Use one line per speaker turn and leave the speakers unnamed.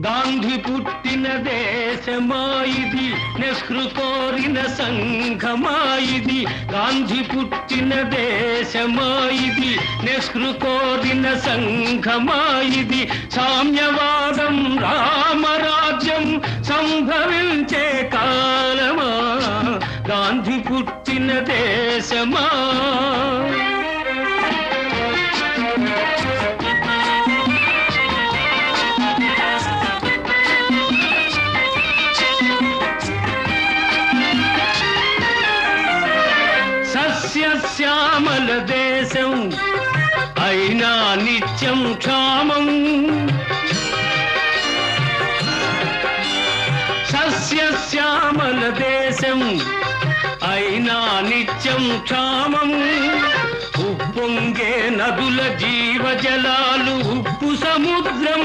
గాంధీ పుట్టిన దేశమాయిది నెహ్రు కోరిన సంఘమాయిది గాంధీ పుట్టిన దేశమాయిది నెహ్రు కోరిన సంఘమాయిది. సామ్యవాదం రామరాజ్యం సంభవించే కాలమా? గాంధీ పుట్టిన దేశమా? సస్యశ్యామల దేశం అయినా నిత్యం క్షామం. సస్యశ్యామల దేశం అయినా నిత్యం క్షామం. ఉప్పొంగే నదుల జీవజలాలు ఉప్పు సముద్రం.